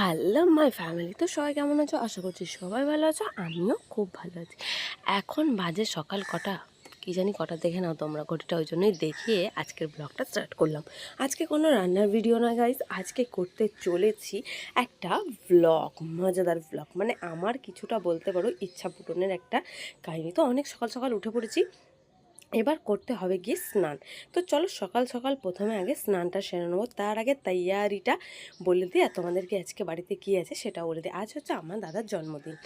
Hello my family তো সবাই কেমন আছো? আশা করছি সবাই ভালো আছো। আমিও খুব ভালো আছি। এখন বাজে সকাল কটা? কি জানি কটা দেখে নাও তোমরা। ঘটিটা ওই জন্যই দেখিয়ে আজকের ব্লগটা স্টার্ট করলাম। আজকে কোনো রান্নার ভিডিও নয় গাইজ আজকে করতে চলেছি একটা ব্লগ মজাদার ব্লগ মানে আমার কিছুটা বলতে পারো ইচ্ছা পূরণের একটা কাহিনী। তো অনেক সকাল সকাল উঠে পড়েছি। এবার করতে হবে গিয়ে স্নান। তো চলো সকাল সকাল প্রথমে আগে স্নানটা সেরে নেব। তার আগে তৈয়ারিটা বলে দিই আর তোমাদেরকে আজকে বাড়িতে কী আছে সেটা বলে দিই। আজ হচ্ছে আমার দাদার জন্মদিন।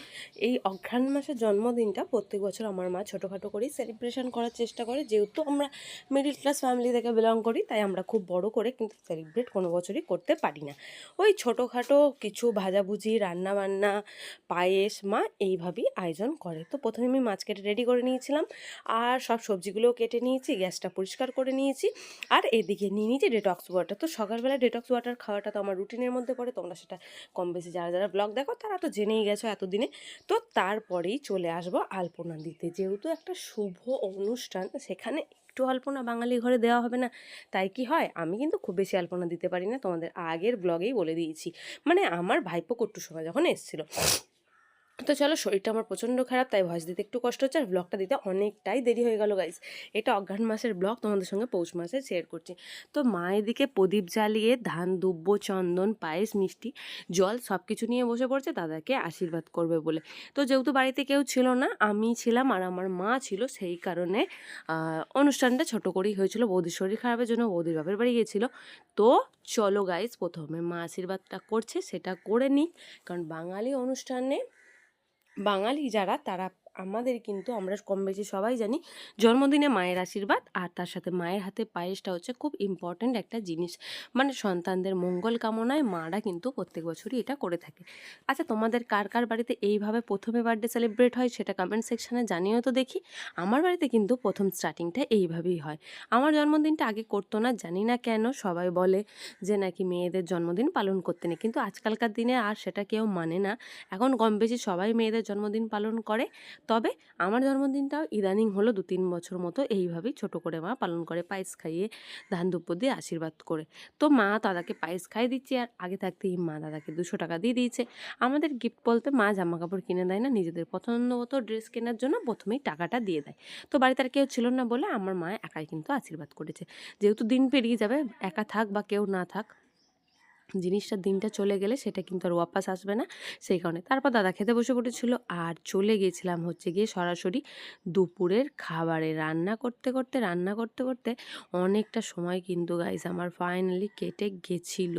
এই অঘ্রাণ মাসের জন্মদিনটা প্রত্যেক বছর আমার মা ছোটোখাটো করেই সেলিব্রেশন করার চেষ্টা করে। যেহেতু আমরা মিডিল ক্লাস ফ্যামিলি থেকে বিলং করি, তাই আমরা খুব বড় করে কিন্তু সেলিব্রেট কোনো বছরই করতে পারি না। ওই ছোটোখাটো কিছু ভাজাভুজি, রান্নাবান্না, পায়েস মা এইভাবেই আয়োজন করে। তো প্রথমে আমি মাছ কেটে রেডি করে নিয়েছিলাম। আর সব সবজিগুলোও কেটে নিয়েছি, গ্যাসটা পরিষ্কার করে নিয়েছি। আর এদিকে নিয়ে নিয়েছি ডেটক্স ওয়াটার তো সকালবেলা ডেটক্স ওয়াটার খাওয়াটা তো আমার রুটিনের মধ্যে পড়ে, তোমরা সেটা কম বেশি যারা যারা ব্লগ দেখো তারা তো জেনেই গেছো এতদিনে। তো তারপরেই চলে আসব আলপনা দিতে। যেহেতু একটা শুভ অনুষ্ঠান, সেখানে একটু আলপনা বাঙালি ঘরে দেওয়া হবে না। তাই কি হয়, আমি কিন্তু খুব বেশি আলপনা দিতে পারি না, তোমাদের আগের ব্লগেই বলে দিয়েছি। মানে আমার ভাইপো কট্টু সময় যখন এসেছিল তো চলো শরীরটা আমার প্রচণ্ড খারাপ, তাই ভয়েস দিতে একটু কষ্ট হচ্ছে আর ব্লগটা দিতে অনেকটাই দেরি হয়ে গেল গাইজ এটা অঘ্রাণ মাসের ব্লগ তোমাদের সঙ্গে পৌষ মাসে শেয়ার করছি। তো মা এদিকে প্রদীপ জ্বালিয়ে ধান দুব্য চন্দন, পায়েস, মিষ্টি, জল সব কিছু নিয়ে বসে পড়ছে, দাদাকে আশীর্বাদ করবে বলে। তো যেহেতু বাড়িতে কেউ ছিল না, আমি ছিলাম আর আমার মা ছিল, সেই কারণে অনুষ্ঠানটা ছোট করেই হয়েছিল। বৌদির শরীর খারাপের জন্য বৌদির বাপের বাড়ি গিয়েছিল। তো চলো গাইজ প্রথমে মা আশীর্বাদটা করছে, সেটা করে নিই। কারণ বাঙালি অনুষ্ঠানে বাঙালি যারা তারা আমাদের কিন্তু আমরা কম বেশি সবাই জানি জন্মদিনে মায়ের আশীর্বাদ আর তার সাথে মায়ের হাতে পায়েসটা হচ্ছে খুব ইম্পর্ট্যান্ট একটা জিনিস। মানে সন্তানদের মঙ্গল কামনায় মারা কিন্তু প্রত্যেক বছরই এটা করে থাকে। আচ্ছা তোমাদের কার কার বাড়িতে এইভাবে প্রথমে বার্থডে সেলিব্রেট হয় সেটা কমেন্ট সেকশানে জানিয়েও তো দেখি। আমার বাড়িতে কিন্তু প্রথম স্টার্টিংটা এইভাবেই হয়। আমার জন্মদিনটা আগে করতো না, জানি না কেন সবাই বলে যে নাকি মেয়েদের জন্মদিন পালন করতে নেই। কিন্তু আজকালকার দিনে আর সেটা কেউ মানে না। এখন কম বেশি সবাই মেয়েদের জন্মদিন পালন করে। তবে আমার জন্মদিনটাও ইদানিং হলো দু তিন বছর মতো এইভাবেই ছোট করে মা পালন করে পায়েস খাইয়ে ধান দুব্য দিয়ে আশীর্বাদ করে। তো মা দাদাকে পায়েস খাইয়ে দিচ্ছে আর আগে থাকতেই মা দাদাকে দুশো টাকা দিয়ে দিয়েছে। আমাদের গিফট বলতে মা জামা কাপড় কিনে দেয় না, নিজেদের পছন্দ মতো ড্রেস কেনার জন্য প্রথমেই টাকাটা দিয়ে দেয়। তো বাড়িতে আর কেউ ছিল না বলে আমার মা একাই কিন্তু আশীর্বাদ করেছে। যেহেতু দিন পেরিয়ে যাবে, একা থাক বা কেউ না থাক জিনিসটা দিনটা চলে গেলে সেটা কিন্তু আর ওয়াপাস আসবে না সেই কারণে। তারপর দাদা খেতে বসে পড়েছিল আর চলে গিয়েছিলাম হচ্ছে গিয়ে সরাসরি দুপুরের খাবারে। রান্না করতে করতে, রান্না করতে করতে অনেকটা সময় কিন্তু গাইজ আমার ফাইনালি কেটে গেছিল।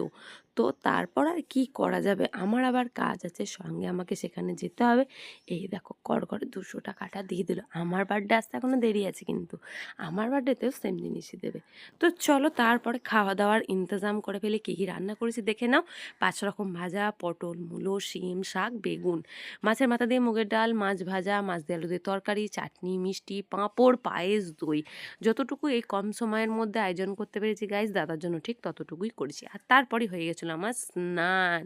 তো তারপর আর কি করা যাবে? আমার আবার কাজ আছে, সঙ্গে আমাকে সেখানে যেতে হবে। এই দেখো, কর করে দুশো টাকাটা দিয়ে দিল। আমার বার্থডে আসতে এখনও দেরি আছে কিন্তু। আমার বার্থডেতেও সেম জিনিসই দেবে। তো চলো তারপরে খাওয়া দাওয়ার ইন্তজাম করে ফেলে, কী কী রান্না করেছি দেখে নাও। পাঁচ রকম ভাজা, পটল, মূলো, শিম, শাক, বেগুন। মাছের মাথা দিয়ে মুগের ডাল, মাছ ভাজা, মাছ দিয়ে আলু দিয়ে তরকারি, চাটনি, মিষ্টি, পাঁপড়, পায়েস, দই। যতটুকু এই কম সময়ের মধ্যে আয়োজন করতে পেরেছি গাইজ দাদার জন্য ঠিক ততটুকুই করেছি। আর তারপরে হয়ে গেছিল আমার স্নান।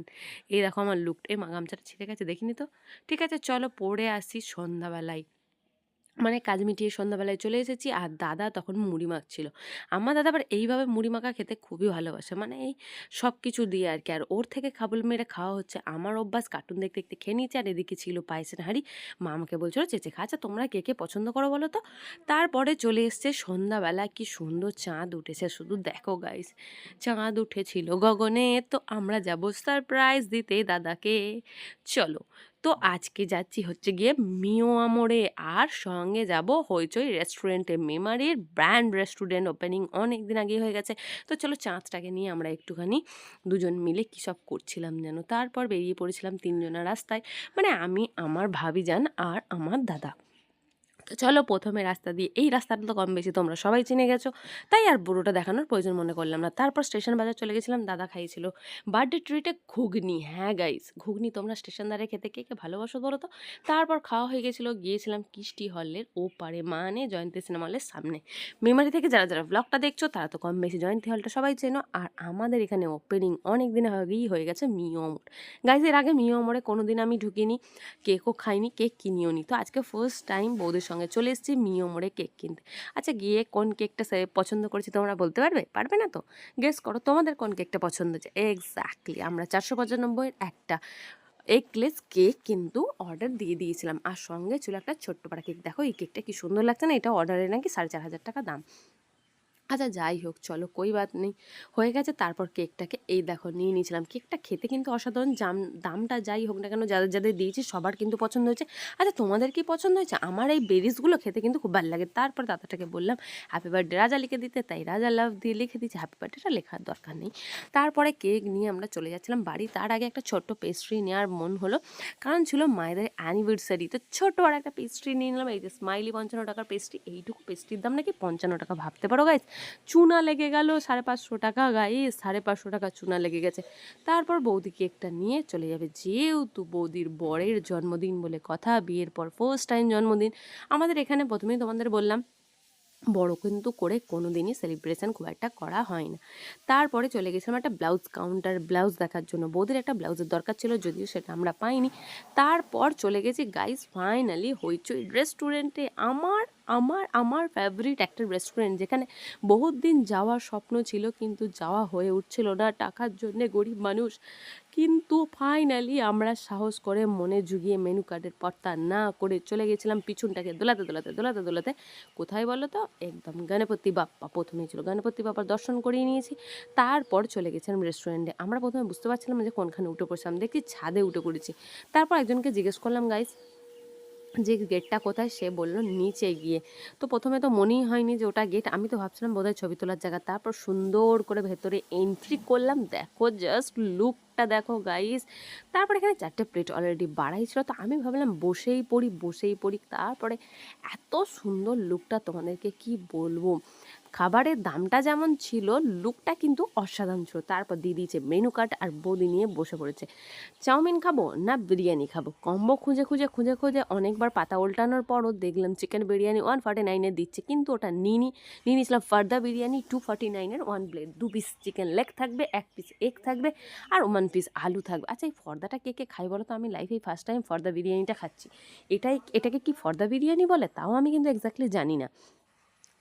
এই দেখো আমার লুকটা এই গামছাটা ছিঁড়ে গেছে, দেখিনি তো? ঠিক আছে, চলো পড়ে আসি সন্ধ্যাবেলায়। মানে কাজ মিটিয়ে সন্ধ্যাবেলায় চলে এসেছি, আর দাদা তখন মুড়ি মাখছিল। আমার দাদা আবার এইভাবে মুড়ি মাখা খেতে খুবই ভালোবাসে। মানে এই সব কিছু দিয়ে আর কি। আর ওর থেকে খাবল মেরে খাওয়া হচ্ছে। আমার অভ্যাস কার্টুন দেখতে দেখতে খেয়ে নিয়েছে, আর এদিকে ছিল পায়েসের হাঁড়ি। মা আমাকে বলছিল, চেচে, খা আচ্ছা তোমরা কে কে পছন্দ করো বলো তো? তারপরে চলে এসছে সন্ধ্যাবেলা। কি সুন্দর চাঁদ উঠেছে। শুধু দেখো গাইস চাঁদ উঠেছিল গগনে। তো আমরা যাব সারপ্রাইজ দিতে দাদাকে। চলো তো আজকে যাচ্ছি হচ্ছে গিয়ে মিও আমরে আর সঙ্গে যাব হইচই রেস্টুরেন্টে। মেমারির ব্র্যান্ড রেস্টুরেন্ট ওপেনিং অনেক দিন আগে হয়ে গেছে। তো চলো চাঁদটাকে নিয়ে আমরা একটুখানি দুজন মিলে কী সব করছিলাম যেন। তারপর বেরিয়ে পড়েছিলাম তিনজনের রাস্তায়। মানে আমি, আমার ভাবি যান আর আমার দাদা। চলো প্রথমে রাস্তা দিয়ে, এই রাস্তাটা তো কম বেশি, তোমরা সবাই চিনে গেছো। তাই আর বুড়োটা দেখানোর প্রয়োজন মনে করলাম না। তারপর স্টেশন বাজার চলে গেছিলাম, দাদা খাইয়েছিল। বার্থডে ট্রিটে ঘুগনি হ্যাঁ গাইস ঘুগনি তোমরা স্টেশন দ্বারে খেতে কে কে ভালোবাসো বলো তো। তারপর খাওয়া হয়ে গেছিল, গিয়েছিলাম কিষ্টি হলের ও পারে মানে জয়ন্তী সিনেমা হলের সামনে। মেমারি থেকে যারা যারা ব্লগটা দেখছ, তারা তো কম বেশি জয়ন্তী হলটা সবাই চেনো। আর আমাদের এখানে ওপেনিং অনেক দিন আগেই হয়ে গেছে মিও অমর গাইজের আগে মিও অমরে কোনো দিন আমি ঢুকিনি, কেকও খাইনি, কেক কিনিও নি তো আজকে ফার্স্ট টাইম বৌদের সঙ্গে সঙ্গে চলে এসেছি মিও মোড়ে কেক কিনতে। আচ্ছা গিয়ে কোন কেকটা পছন্দ করেছি তোমরা বলতে পারবে? পারবে না তো? গেস করো তোমাদের কোন কেকটা পছন্দ হচ্ছে এক্স্যাক্টলি আমরা চারশো পঁচানব্বইয়ের একটা এগলেস কেক কিন্তু অর্ডার দিয়ে দিয়েছিলাম। আর সঙ্গে ছিল একটা ছোট্ট পাড়া কেক দেখো, এই কেকটা কি সুন্দর লাগছে না? এটা অর্ডারে নাকি সাড়ে চার হাজার টাকা দাম। আচ্ছা যাই হোক, চলো, কই বাত নেই। হয়ে গেছে, তারপর কেকটাকে এই দেখো, নিয়ে নিয়েছিলাম। কেকটা খেতে কিন্তু অসাধারণ, জাম, দামটা যাই হোক না কেন, যাদের যাদের দিয়েছি, সবার কিন্তু পছন্দ হয়েছে। আচ্ছা তোমাদের কি পছন্দ হয়েছে? আমার এই বেরিজগুলো খেতে কিন্তু খুব ভালো লাগে। তারপর দাদাটাকে বললাম হ্যাপি বার্থডে রাজা লিখে দিতে। তাই রাজা লাভ দিয়ে লিখে দিচ্ছে হ্যাপি বার্থডেটা লেখার দরকার নেই। তারপরে কেক নিয়ে আমরা চলে যাচ্ছিলাম বাড়ি। তার আগে একটা ছোট্ট পেস্ট্রি নেওয়ার মন হলো। কারণ ছিল মায়েদের অ্যানিভার্সারি তো ছোট্ট আর একটা পেস্ট্রি নিয়ে নিলাম। এই যে স্মাইলি পঞ্চান্ন টাকার পেস্ট্রি এইটুকু পেস্ট্রির দাম নাকি পঞ্চান্ন টাকা ভাবতে পারো গাইজ চুনা লেগে গেল, সাড়ে পাঁচশো টাকা গায়ে সাড়ে পাঁচশো টাকা চুনা লেগে গেছে। তারপর বৌদি কেকটা নিয়ে চলে যাবে। যেহেতু বৌদির বরের জন্মদিন বলে কথা, বিয়ের পর ফার্স্ট টাইম জন্মদিন, আমাদের এখানে প্রথমেই তোমাদের বললাম, বড় কিন্তু করে কোনো দিনই সেলিব্রেশন খুব একটা করা হয় না। তারপরে চলে গেছিলাম একটা ব্লাউজ কাউন্টার ব্লাউজ দেখার জন্য। বৌদির একটা ব্লাউজের দরকার ছিল, যদিও সেটা আমরা পাইনি। তারপর চলে গেছি গাইস ফাইনালি হইচই রেস্টুরেন্টে আমার আমার আমার ফেভারিট একটা রেস্টুরেন্ট যেখানে বহুত দিন যাওয়ার স্বপ্ন ছিল কিন্তু যাওয়া হয়ে উঠছিল না। টাকার জন্যে গরিব মানুষ। কিন্তু ফাইনালি আমরা সাহস করে মনে জুগিয়ে মেনু কার্ডের পর্তা না করে চলে গেছিলাম পিছনটাকে দোলাতে দোলাতে দোলাতে দোলাতে। কোথায় বলো তো? একদম গণপতি বাপ্পা। প্রথমেই ছিল গণপতি বাপ্পার দর্শন করিয়ে নিয়েছি। তারপর চলে গেছিলাম রেস্টুরেন্টে আমরা প্রথমে বুঝতে পারছিলাম যে কোনখানে উঠে পড়ছিলাম দেখছি ছাদে উঠে পড়েছি। তারপর একজনকে জিজ্ঞেস করলাম গাইস যে গেটটা কোথায় সে বলল, নিচে গিয়ে। তো প্রথমে তো মনেই হয়নি যে ওটা গেট আমি তো ভাবছিলাম বোধহয় ছবি তোলার জায়গা। তারপর সুন্দর করে ভেতরে এন্ট্রি করলাম। দেখো জাস্ট লুকটা দেখো গাইস তারপরে এখানে চারটে প্লেট অলরেডি বাড়াই ছিল। তো আমি ভাবলাম, বসেই পড়ি বসেই পড়ি। তারপরে এত সুন্দর লুকটা তোমাদেরকে কি বলব? খাবারের দামটা যেমন ছিল, লুকটা কিন্তু অসাধারণ ছিল। তারপর দিয়ে দিয়েছে মেনু কার্ড আর বৌদি নিয়ে বসে পড়েছে। চাউমিন খাব না বিরিয়ানি খাব? কম্বো খুঁজে খুঁজে খুঁজে খুঁজে অনেকবার পাতা উল্টানোর পরও দেখলাম চিকেন বিরিয়ানি ওয়ান ফর্টি নাইনের দিচ্ছে। কিন্তু ওটা নিইনি নিয়ে নিয়েছিলাম ফার্দা বিরিয়ানি টু ফর্টি নাইনের ওয়ান প্লেট দু পিস চিকেন লেগ থাকবে, এক পিস এগ থাকবে আর ওয়ান পিস আলু থাকবে। আচ্ছা এই ফর্দাটা কে কে খাই বলো তো? আমি লাইফে ফার্স্ট টাইম ফর্দা বিরিয়ানিটা খাচ্ছি। এটাই, এটাকে কি ফর্দা বিরিয়ানি বলে? তাও আমি কিন্তু এক্স্যাক্টলি জানি না।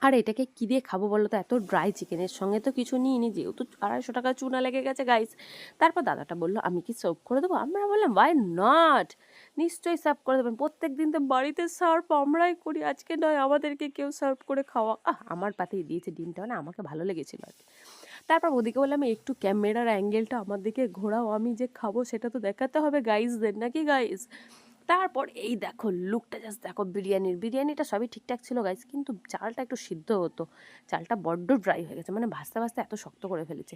আর এটাকে কী দিয়ে খাব বলো তো এত ড্রাই চিকেনের সঙ্গে তো কিছু নিই নি যেহেতু আড়াইশো টাকা চুনা লেগে গেছে গাইস তারপর দাদাটা বলল, আমি কি সার্ভ করে দেবো? আমরা বললাম ওয়াই নট নিশ্চয়ই সার্ভ করে দেবেন। প্রত্যেক দিন তো বাড়িতে সার্ভ আমরাই করি। আজকে নয়, আমাদেরকে কেউ সার্ভ করে খাওয়া আহ, আমার পাতেই দিয়েছে ডিমটা মানে আমাকে ভালো লেগেছিলো আর কি। তারপর ওদিকে বললাম, একটু ক্যামেরার অ্যাঙ্গেলটা আমার দিকে ঘোরাও, আমি যে খাব সেটা তো দেখাতে হবে গাইজদের নাকি গাইজ তারপর এই দেখো লুকটা জাস্ট দেখো, বিরিয়ানির। বিরিয়ানিটা সবই ঠিকঠাক ছিল গাইস কিন্তু চালটা একটু সিদ্ধ হতো। চালটা বড্ড ড্রাই হয়ে গেছে মানে ভাজতে ভাজতে এত শক্ত করে ফেলেছে।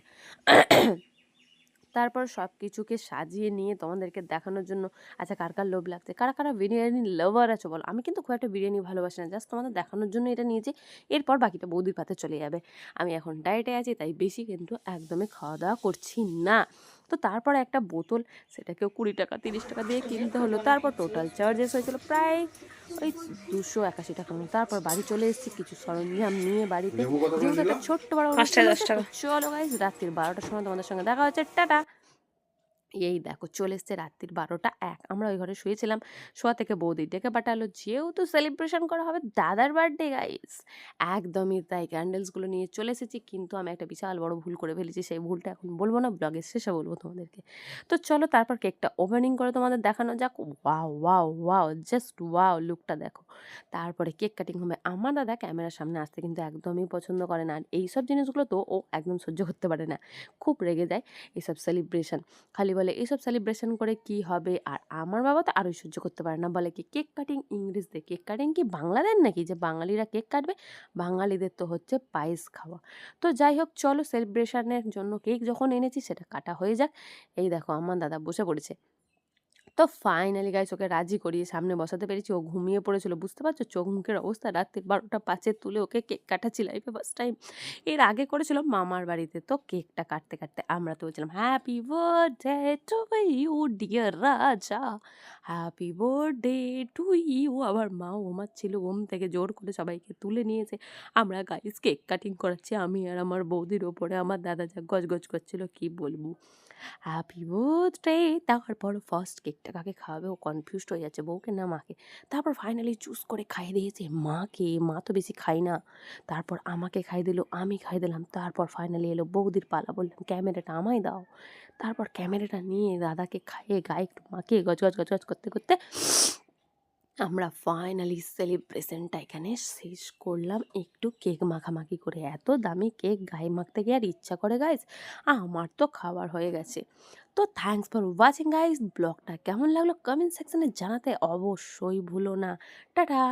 তারপর সব কিছুকে সাজিয়ে নিয়ে তোমাদেরকে দেখানোর জন্য আচ্ছা কার কার লোভ লাগছে? কারা কারা বিরিয়ানি লাভার আছে বলো? আমি কিন্তু খুব একটা বিরিয়ানি ভালোবাসি না জাস্ট তোমাদের দেখানোর জন্য এটা নিয়েছি। এরপর বাকিটা বৌদির পাতে চলে যাবে। আমি এখন ডায়েটে আছি, তাই বেশি কিন্তু একদমই খাওয়া দাওয়া করছি না। তো তারপর একটা বোতল সেটাকেও কুড়ি টাকা তিরিশ টাকা দিয়ে কিনতে হলো। তারপর টোটাল চার্জেস হয়েছিল প্রায় ওই দুশো একাশি টাকা মতো। তারপর বাড়ি চলে এসেছি কিছু সরঞ্জাম নিয়ে বাড়িতে। যেহেতু একটা ছোট্ট বড় চলো গাইজ রাত্রির বারোটার সময় তোমাদের সঙ্গে দেখা হচ্ছে। টাটা! এই দেখো চলে এসছে রাত্রির বারোটা এক। আমরা ওই ঘরে শুয়েছিলাম শোয়া থেকে বৌদি ডেকে পাঠালো যেহেতু সেলিব্রেশন করা হবে, দাদার বার্থডে গাইস একদমই তাই। ক্যান্ডেলসগুলো নিয়ে চলে এসেছি, কিন্তু আমি একটা বিশাল বড় ভুল করে ফেলেছি, সেই ভুলটা এখন বলব না ব্লগের শেষে বলব তোমাদেরকে। তো চলো তারপর কেকটা ওপেনিং করে তোমাদের দেখানো যাক। Wow wow wow just wow লুকটা দেখো। তারপরে কেক কাটিং হবে। আমার দাদা ক্যামেরার সামনে আসতে কিন্তু একদমই পছন্দ করে না। আর এইসব জিনিসগুলো তো ও একদম সহ্য করতে পারে না। খুব রেগে যায় এইসব সেলিব্রেশন খালি বলে এইসব সেলিব্রেশন করে কি হবে? আর আমার বাবা তো আরোই সহ্য করতে পারে না। বলে কি, কেক কাটিং ইংরেজদের, কেক কাটিং কি বাংলাদের নাকি যে বাঙালিরা কেক কাটবে? বাঙালিদের তো হচ্ছে পায়েস খাওয়া। তো যাই হোক, চলো সেলিব্রেশনের জন্য কেক যখন এনেছি সেটা কাটা হয়ে যাক। এই দেখো, আমার দাদা বসে পড়েছে। তো ফাইনালি গাইস ওকে রাজি করিয়ে সামনে বসাতে পেরেছি। ও ঘুমিয়ে পড়েছিল, বুঝতে পারছ? চোখ মুখের অবস্থা রাত্রি বারোটা পাঁচে তুলে ওকে কেক কাটাচ্ছি লাইফে ফার্স্ট টাইম এর আগে করেছিল মামার বাড়িতে, তো কেকটা কাটতে কাটতে আমরা তো বলছিলাম happy birthday to you dear Raja. Happy birthday to you আবার মা ঘুমাচ্ছিল ঘুম থেকে জোর করে সবাইকে তুলে নিয়েছে। আমরা গাইস কেক কাটিং করাচ্ছি, আমি আর আমার বৌদির ওপরে, আমার দাদা যা গজগজ করছিল, কি বলব? হ্যাপি বার্থডে তারপর ফার্স্ট কেকটা কাকে খাওয়াবে, ও কনফিউজড হয়ে যাচ্ছে, বউকে না মাকে। তারপর ফাইনালি চুজ করে খাইয়ে দিয়েছে, মাকে, মা তো বেশি খাই না। তারপর আমাকে খাই দিল, আমি খাই দিলাম। তারপর ফাইনালি এলো বৌদির পালা, বললাম, ক্যামেরাটা আমায় দাও। তারপর ক্যামেরাটা নিয়ে দাদাকে খাইয়ে, গায়ে একটু মাকে গজগজ গজগজ গজ গজ করতে করতে আমরা ফাইনালি সেলিব্রেশনটা এখানে শেষ করলাম। একটু কেক মাখামাখি করে। এত দামি কেক গায়ে মাখতে গিয়ে আর ইচ্ছা করে গাইজ আমার তো খাবার হয়ে গেছে। তো থ্যাংকস ফর ওয়াচিং গাইজ ব্লগটা কেমন লাগল? কমেন্ট সেকশানে জানাতে অবশ্যই ভুলো না। টাটা!